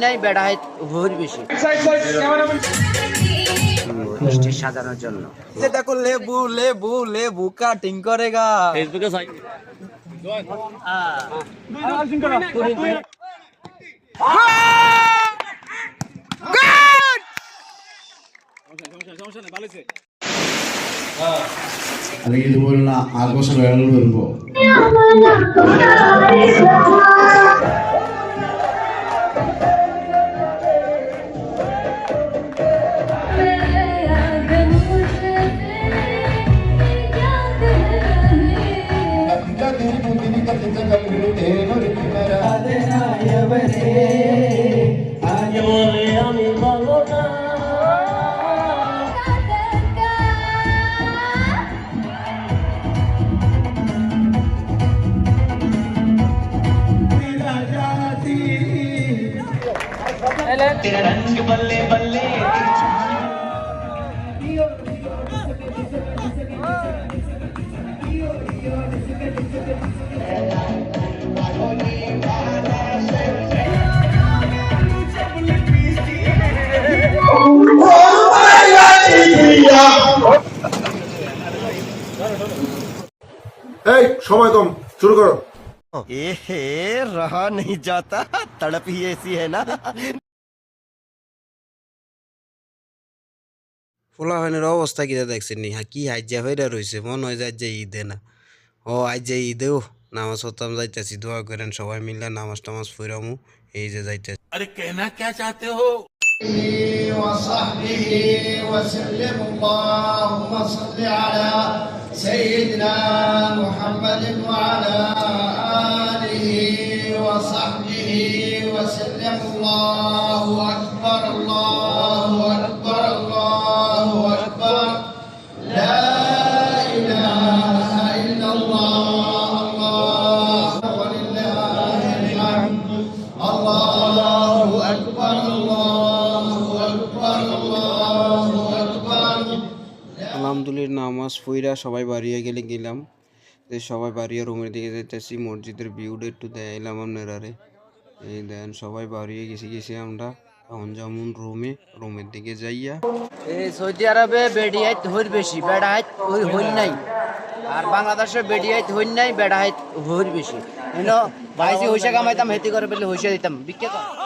নাই বেড়া হয় ভোর বেশি মিষ্টি সাজানোর জন্য যে দেখো লেবু লেবু লেবু কাটিং করেগা ফেসবুকে সাই അല്ലെങ്കിൽ ഇതുപോലുള്ള ആഘോഷവേളകൾ വരുമ്പോൾ এই সময় কম শুরু করো ए रहा नहीं जाता तड़प ही ऐसी है ना পোলাহানের অবস্থা কিটা দেখছেন নি হ্যাঁ কি হাজ্জা হইরা রইছে মন হয় যে আজ্জা ঈদে না ও আজ্জা ঈদেও নামাজ হতাম যাইতেছি দোয়া করেন সবাই মিললে নামাজ টামাজ ফুরামু এই যে যাইতেছি وصحبه وسلم اللهم صل على سيدنا محمد وعلى آله وصحبه وسلم الله أكبر الله أكبر ফুইরা সবাই বাড়িয়ে গেলে গেলাম। যে সবাই বাড়িয়ে রুমের দিকে যাইতেছি, মসজিদের ভিউটা একটু দেখাইলাম আপনারারে। এই দেন, সবাই বাড়িয়ে গেছি গেছি আমরা। এখন যেমন রুমে, রুমের দিকে যাইয়া। এই সৌদি আরবে বেডিয়াইত হইর বেশি বেড়া হয় ওই হইল নাই। আর বাংলাদেশে বেডিয়াইত হইল নাই বেড়া হয় হইর বেশি। ভাইসি হইসা কামাইতাম, হেতি করে পেলে হইসা দিতাম। কর।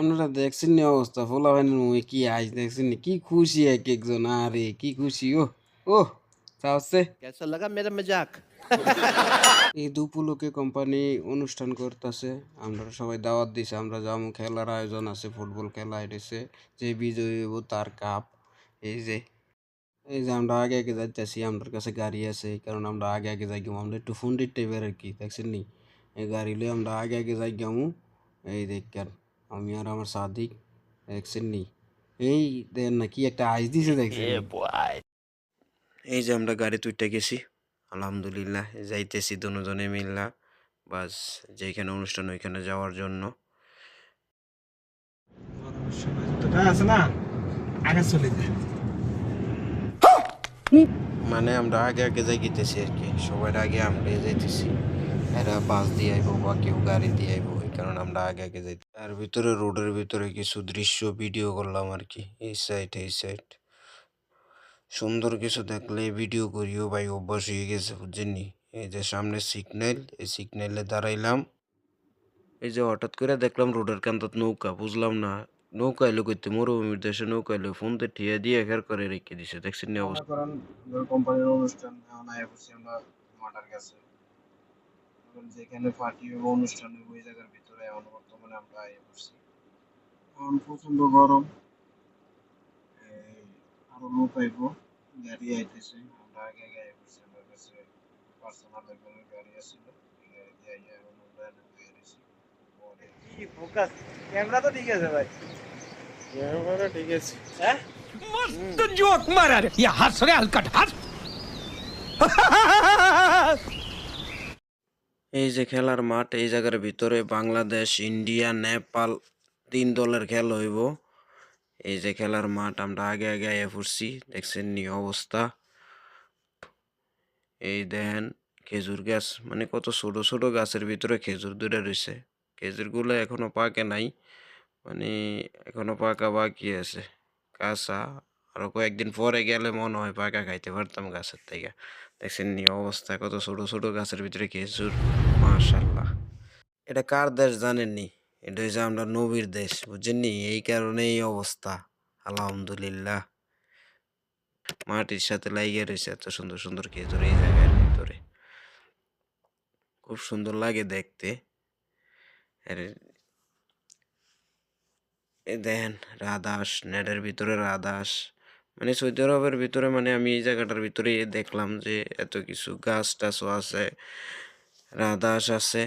আপনারা দেখছেন নি অবস্থা ফোলাভানের মুখে কি আজ দেখছেন নি কি খুশি এক একজন আরে কি খুশি ও ও সাহসে কেসা লাগা মেরা মজাক এই উপলক্ষে কোম্পানি অনুষ্ঠান করতেছে আমরা সবাই দাওয়াত দিছি আমরা যাব খেলার আয়োজন আছে ফুটবল খেলা হইতেছে যে বিজয়ী হবে তার কাপ এই যে এই যে আমরা আগে আগে যাইতেছি আমাদের কাছে গাড়ি আছে কারণ আমরা আগে আগে যাই গেম আমরা একটু ফোন দিতে এবার আর কি দেখছেন নি এই গাড়ি লই আমরা আগে আগে যাই গেমু এই দেখ আমি আর আমার সাদিক দেখছেন নি এই দেন না কি একটা আইস দিছে দেখছেন নি? এই যে আমরা গাড়ি তুইটা গেছি। আলহামদুলিল্লাহ যাইতেছি দুজনে মিল্লা। বাস যেখানে অনুষ্ঠান ওইখানে যাওয়ার জন্য। মানে আমরা আগে আগে যাই গেতেছি আর কি। সবার আগে আমরা যাইতেছি। এরা বাস দিয়ে আইব বা কেউ গাড়ি দিয়ে আইবো। কারণে আমরা আগে আগে যাই তার ভিতরে রোডের ভিতরে কিছু দৃশ্য ভিডিও করলাম আর কি এই সাইড এই সাইড সুন্দর কিছু দেখলে ভিডিও করিও ভাই অভ্যাস হয়ে গেছে বুঝছেননি এই যে সামনে সিগন্যাল এই সিগন্যালে দাঁড়াইলাম। এই যে হঠাৎ করে দেখলাম রোডের কান্তত নৌকা বুঝলাম না। নৌকা এলো করতে মরুভূমির দেশে নৌকা এলো ফোনতে ঠিয়া দিয়ে একার করে রেখে দিছে দেখছেন নি অবস্থা? কোম্পানির অনুষ্ঠান আমরা মাটার কাছে। যেখানে পার্টি অনুষ্ঠান ওই জায়গার ভিতরে এখন বর্তমানে আমরা আয়া করছি এখন প্রচণ্ড গরম। আরও লোক আইব গাড়ি আইতেছে। আমরা আগে আগে আয়া করছি আমার কাছে পার্সোনাল একজনের গাড়ি দিয়ে আইয়া এখন আমরা ফোকাস ক্যামেরা তো ঠিক আছে ভাই। ক্যামেরা ঠিক আছে। এই যে খেলার মাঠ, এই জায়গার ভিতরে বাংলাদেশ, ইন্ডিয়া, নেপাল তিন দলের খেল হইব। এই যে খেলার মাঠ, আমরা আগে আগে আইয়া পড়ছি দেখছেন নি অবস্থা। এই দেখেন খেজুর গাছ মানে কত ছোট ছোট গাছের ভিতরে খেজুর ধরে রয়েছে খেজুরগুলো এখনও পাকে নাই মানে এখনও পাকা বাকি আছে। কাঁচা, আরও কয়েকদিন পরে গেলে মনে হয় পাকা খাইতে পারতাম গাছের থেকে। দেখছেন নি অবস্থা, কত ছোট ছোট গাছের ভিতরে খেজুর মাশাল্লাহ এটা কার দেশ জানেননি? এটা হচ্ছে আমরা নবীর দেশ, বুঝছেননি? এই কারণে এই অবস্থা। আলহামদুলিল্লাহ। মাটির সাথে লাইগে রয়েছে এত সুন্দর সুন্দর খেজুর এই জায়গার ভিতরে। খুব সুন্দর লাগে দেখতে। দেখেন, রাধাস, নেটের ভিতরে রাধাস। মানে সৌদি আরবের ভিতরে মানে আমি এই জায়গাটার ভিতরে দেখলাম যে এত কিছু গাছ টাছও আছে, রাধাস আছে,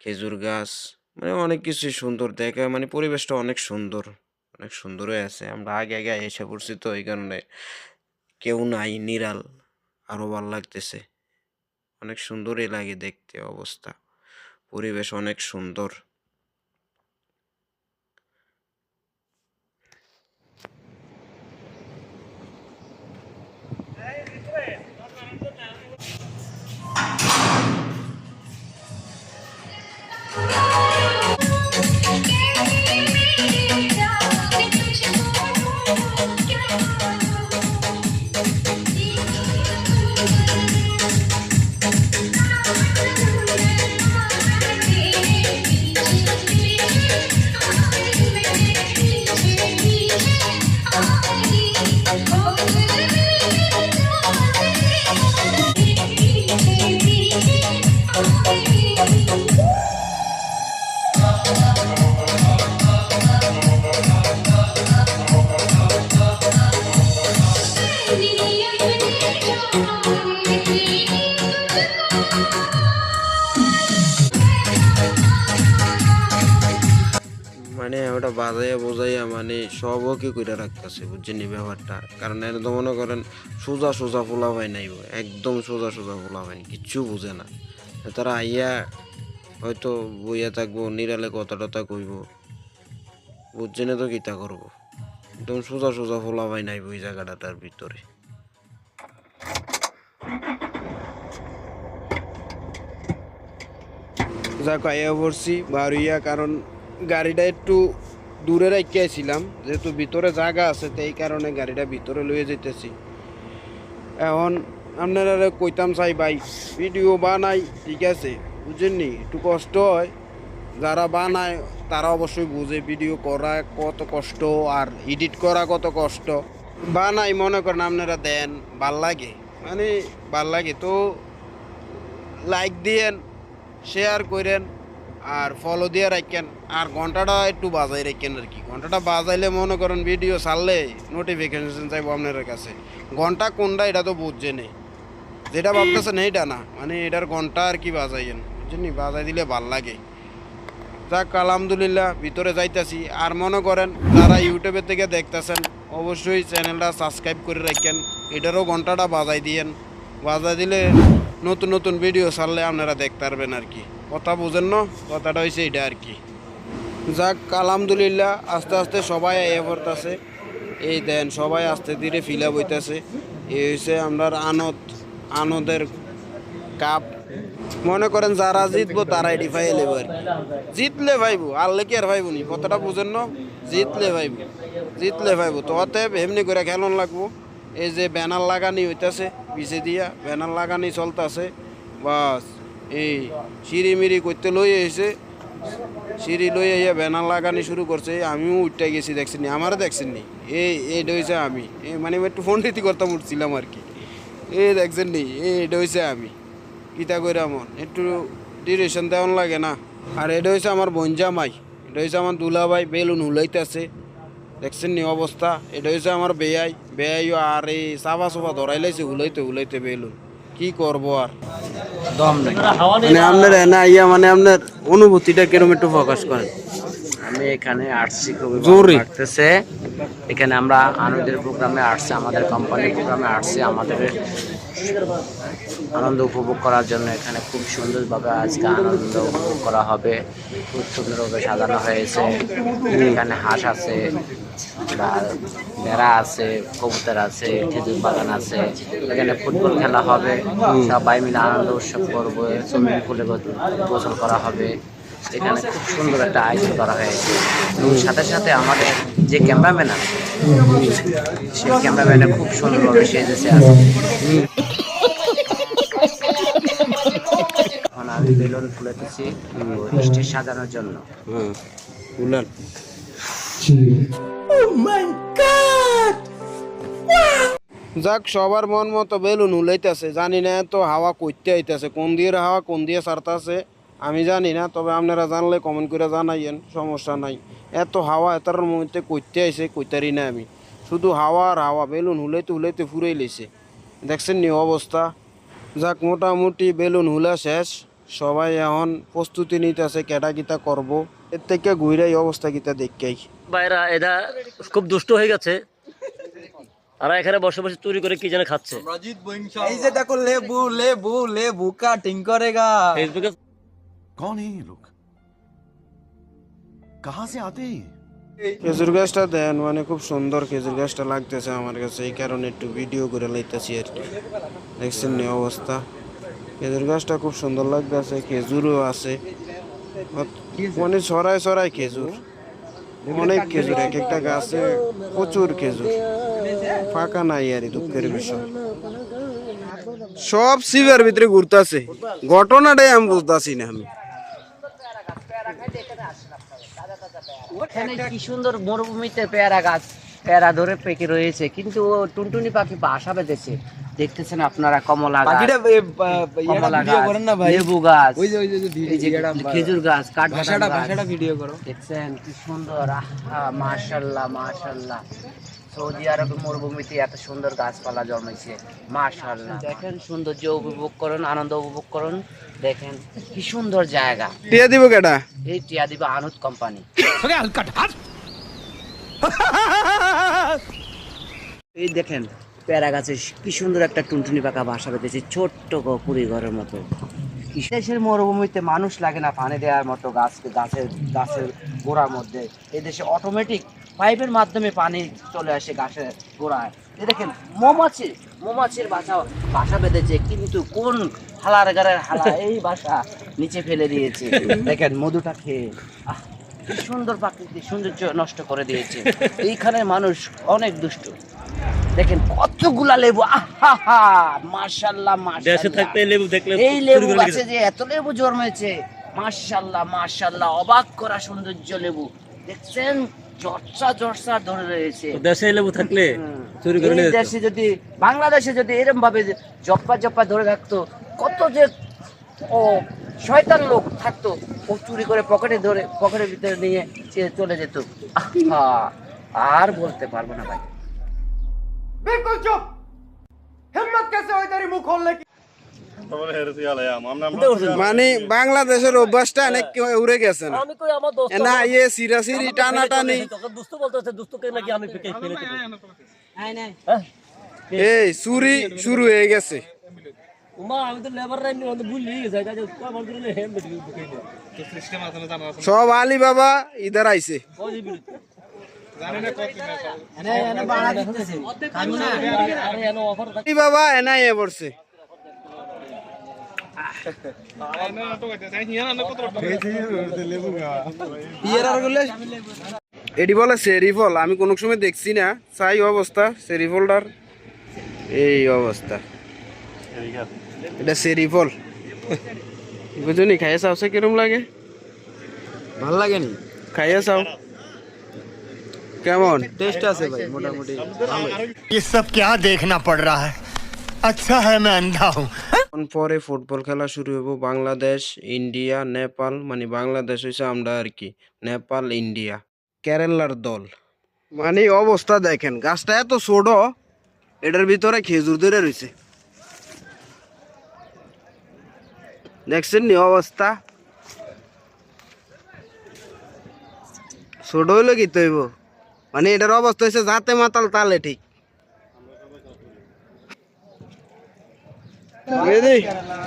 খেজুর গাছ মানে অনেক কিছুই সুন্দর দেখা মানে পরিবেশটা অনেক সুন্দর, অনেক সুন্দরই আছে। আমরা আগে আগে এসে পড়ছি তো এই কারণে কেউ নাই, নিরাল আরও ভালো লাগতেছে। অনেক সুন্দরই লাগে দেখতে অবস্থা, পরিবেশ অনেক সুন্দর। বাজাইয়া বোঝাইয়া মানে সবও কি করে রাখতেছে বুঝছেন এই ব্যাপারটা? কারণ এর তো মনে করেন সোজা সোজা ফোলা হয় নাই একদম সোজা সোজা ফোলা হয় কিচ্ছু বুঝে না। তারা আইয়া হয়তো বইয়া থাকব, নিরালে কথা টথা কইব বুঝছে না তো কিতা করব? একদম সোজা সোজা ফোলা হয় নাই ওই জায়গাটার ভিতরে। যাক, আইয়া পড়ছি, বারুইয়া, কারণ গাড়িটা একটু দূরে রাখিয়াছিলাম যেহেতু ভিতরে জায়গা আছে এই কারণে গাড়িটা ভিতরে লইয়ে যেতেছি এখন আপনারা কইতাম চাই ভাই, ভিডিও বানাই, ঠিক আছে? বুঝেননি? একটু কষ্ট হয়। যারা বানায়, তারা অবশ্যই বুঝে ভিডিও করা কত কষ্ট আর এডিট করা কত কষ্ট। বানাই মনে করেন আপনারা দেন, ভালো লাগে। মানে ভালো লাগে, তো লাইক দিয়েন শেয়ার করেন। আর ফলো দিয়ে রাখেন। আর ঘন্টাটা একটু বাজাই রাখেন আর কি। ঘন্টাটা বাজাইলে মনে করেন ভিডিও ছাড়লে নোটিফিকেশন চাইব আপনার কাছে। ঘণ্টা কোনটা এটা তো বুঝছে নেই যেটা ভাবতেছেন এইটা না। মানে এটার ঘণ্টা আর কি বাজাইয়েন। বুঝছেন বাজাই দিলে ভালো লাগে। যাক, আলহামদুলিল্লাহ, ভিতরে যাইতাছি। আর মনে করেন, যারা ইউটিউবের থেকে দেখতেছেন, অবশ্যই চ্যানেলটা সাবস্ক্রাইব করে রাখেন। এটারও ঘন্টাটা বাজাই দিয়েন। বাজাই দিলে নতুন নতুন ভিডিও ছাড়লে আপনারা দেখতে পারবেন আর কি। কথা বুঝেন না, কথাটা হয়েছে এটা আর কি। যাক, আলহামদুলিল্লাহ, আস্তে আস্তে সবাই এ আছে এই দেন, সবাই আস্তে ধীরে ফিল আপ হইতেছে এই হয়েছে আমরা আনদ, আনদের কাপ। মনে করেন যারা জিতবো তারাই ডিফাই লেবো আর কি। জিতলে ভাইবো আল্লে কি আর ভাইবো নি। কথাটা বুঝেন না, জিতলে ভাইবো। জিতলে ভাইবো। তো অতএব এমনি করে খেলন লাগবো। এই যে ব্যানার লাগানি হইতাছে, পিছে দিয়া ব্যানার লাগানি চলতেছে। বাস। এই সিঁড়ি মিড়ি করতে লই এসে সিঁড়ি লই ইয়া ব্যানার লাগানি শুরু করছে। আমিও উঠতে গেছি দেখছেন আমারও দেখছেন নি এই, এইটা হয়েছে আমি। এই মানে একটু ফোন রীতি করতাম, উঠছিলাম আর কি। এই দেখছেন নি এটা হয়েছে আমি। কিতা করে আমার একটু ডিউরেশন দেওয়ান লাগে না। আর এটা হয়েছে আমার বঞ্জা মাই এটা হয়েছে আমার দুলাভাই, বেলুন হুলাইতেছে। দেখছেন নি অবস্থা? এটা হয়েছে আমার বেয়াই। বেয়াইও আর এই সাফা সোফা ধরাই লাইছে হুলাইতে হুলাইতে বেলুন। কি করব আর? দম নেই। মানে আপনার এনা ইয়া মানে আপনার অনুভূতিটা কীরকম একটু প্রকাশ করেন। আমি এখানে আসছি খুবই জরুরি। লাগতেছে। এখানে আমরা আনন্দের প্রোগ্রামে আসছি আমাদের কোম্পানির প্রোগ্রামে আসছি আমাদের আনন্দ উপভোগ করার জন্য এখানে খুব সুন্দরভাবে আজকে আনন্দ উপভোগ করা হবে। খুব সুন্দরভাবে সাজানো হয়েছে। এখানে হাঁস আছে আর ভেড়া আছে কবুতর আছে খেজুর বাগান আছে। এখানে ফুটবল খেলা হবে। সবাই মিলে আনন্দ উৎসব করব সুইমিং পুলে গোসল করা হবে। এখানে খুব সুন্দর একটা আয়োজন করা হয়েছে। সাথে সাথে আমাদের যে ক্যামেরাম্যান আছে সেই ক্যামেরাম্যানে খুব সুন্দরভাবে সেজেছে আছে এখন আমি বেলুন ফুলেতেছি স্টেজ সাজানোর জন্য। হ্যাঁ উলান যাক সবার মন মতো বেলুন উলাইতেছে। জানি না তো হাওয়া কইতে আইতেছে। কোন দিয়ে হাওয়া কোন দিয়ে ছাড়তাছে আমি জানি না তবে আপনারা জানলে কমেন্ট করে জানাইয়েন সমস্যা নাই। এত হাওয়া এতার মধ্যে কইতে আইসে কইতারি না আমি। শুধু হাওয়া আর হাওয়া বেলুন হুলাইতে হুলাইতে ফুরাই লেছে দেখছেন নি অবস্থা? যাক মোটামুটি বেলুন হুলা শেষ। সবাই এখন প্রস্তুতি নিতেছে কেটা কিতা করব। এর থেকে ঘুরাই অবস্থা কিতা দেখেই। বাইরা এরা খুব দুষ্ট হয়ে গেছে। আর এখানে বসে বসে চুরি করে কি যেন খাচ্ছে। এই যে দেখো লেবু লেবু লেবু কাটিং করেগা। ফেসবুকে कौन है ये लोग कहाँ से आते हैं ये? খেজুর গাছটা দেন মানে খুব সুন্দর খেজুর গাছটা লাগতেছে আমার কাছে এই কারণে একটু ভিডিও করে লাইতেছি আর কি দেখছেন নি অবস্থা খেজুর গাছটা খুব সুন্দর লাগতেছে খেজুরও আছে অত- মানে ছড়াই ছড়াই খেজুর অনেক খেজুর এক একটা গাছে প্রচুর খেজুর ফাঁকা নাই আর এই দুঃখের বিষয় সব শিবের ভিতরে ঘুরতেছে ঘটনাটাই আমি বুঝতেছি না আমি কি সুন্দর মরুভূমিতে পেয়ারা গাছ পেয়ারা ধরে পেকে রয়েছে কিন্তু ও টুনটুনি পাখি বাসা বেঁধেছে। দেখতেছেন আপনারা কমলা গাছ কমলা লেবু গাছ ওই যে ওই যে ওই যে এই যে ইয়েটা, খেজুর গাছ কাঠ ভাষাটা ভাষাটা ভিডিও করো। দেখছেন কি সুন্দর আহা মাশাল্লাহ মাশাল্লাহ। সৌদি আরবের মরুভূমিতে এত সুন্দর গাছপালা জন্মেছে। মাশাল্লাহ দেখেন সৌন্দর্য উপভোগ করুন আনন্দ উপভোগ করুন। দেখেন কি সুন্দর জায়গা। টিয়া দিব কেটা এই টিয়া দিবা আনুত কোম্পানি। এই দেখেন প্যারা গাছে কি সুন্দর একটা টুনটুনি পাকা বাসা বেঁধেছে ছোট্ট কুড়ি ঘরের মতো। দেশের মরুভূমিতে মানুষ লাগে না পানি দেওয়ার মতো গাছ গাছের গাছের গোড়ার মধ্যে। এই দেশে অটোমেটিক পাইপের মাধ্যমে পানি চলে আসে গাছের গোড়ায়। এই দেখেন মৌমাছি মৌমাছির বাসা বাসা বেঁধেছে কিন্তু কোন হালার গারের হালা এই বাসা নিচে ফেলে দিয়েছে? দেখেন মধুটা খেয়ে কি সুন্দর প্রাকৃতিক সৌন্দর্য নষ্ট করে দিয়েছে। এইখানে মানুষ অনেক দুষ্ট। দেখেন কতগুলা লেবু আহা মাশাল্লাহ দেশে মাশাল্লাহ থাকতে লেবু দেখলে এই লেবু গাছে যে এত লেবু জন্মেছে মাশাল্লাহ মাশাল্লাহ অবাক করা সৌন্দর্য লেবু। দেখছেন? জর্সা জর্সা ধরে রয়েছে। দেশে লেবু থাকলে চুরি করে নিয়ে দেশে যদি বাংলাদেশে যদি এরকম ভাবে জপ্পা জপ্পা ধরে রাখতো কত যে ও শয়তান লোক থাকতো ও চুরি করে পকেটে ধরে পকেটের ভিতরে নিয়ে সে চলে যেত। আর বলতে পারব না ভাই। মানে বাংলাদেশের অভ্যাসটা অনেক উড়ে গেছে না আমি কই আমার না ইয়ে সিরাসিরি টানা টানি দেবো এই চুরি শুরু হয়ে গেছে সব আলী বাবা ইধার আইছে আলী বাবা এনাই এ পড়ছে এটি বলে সেরিফল আমি কোনো সময় দেখছি না চাই অবস্থা সেরিফলটার এই অবস্থা এটা সেরিফল বুঝুনি খাইয়ে চাও সে কিরম লাগে ভালো লাগেনি খাইয়ে চাও কেমন টেস্ট আছে ভাই মোটামুটি ये सब क्या देखना पड़ रहा है अच्छा है मैं अंधा हूँ এখন পরে ফুটবল খেলা শুরু হব বাংলাদেশ, ইন্ডিয়া, নেপাল মানে বাংলাদেশ হয়েছে আমরা আর কি, নেপাল, ইন্ডিয়া, কেরালার দল। মানে অবস্থা দেখেন, গাছটা এত ছোট, এটার ভিতরে খেজুর ধরে রয়েছে দেখছেন নি অবস্থা? ছোট হইলে কি তৈব? মানে এটার অবস্থা হয়েছে যাতে মাতাল তালে ঠিক। মেহেদি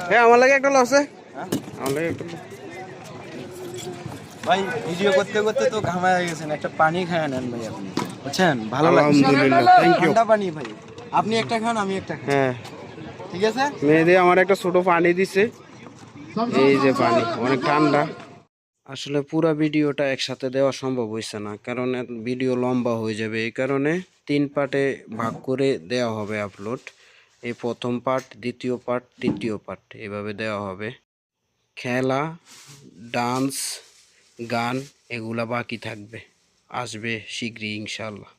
হ্যাঁ আমার লাগে একটা লসে আমার লাগে একটা ভাই ভিডিও করতে করতে তো ঘামায় গেছেন একটা পানি খায় নেন ভাই আপনি। বুঝছেন? ভালো আলহামদুলিল্লাহ থ্যাংক ইউ ঠান্ডা পানি ভাই। আপনি একটা খান আমি একটা খান হ্যাঁ। ঠিক আছে? মেয়েদের আমার একটা ছোট পানি দিছে। এই যে পানি অনেক ঠান্ডা। আসলে পুরো ভিডিওটা একসাথে দেওয়া সম্ভব হয়েছে না কারণ ভিডিও লম্বা হয়ে যাবে। এই কারণে তিন পার্টে ভাগ করে দেওয়া হবে আপলোড এই প্রথম পার্ট দ্বিতীয় পার্ট তৃতীয় পার্ট এভাবে দেওয়া হবে। খেলা ডান্স গান, এগুলা বাকি থাকবে। আসবে শীঘ্রই ইনশাল্লাহ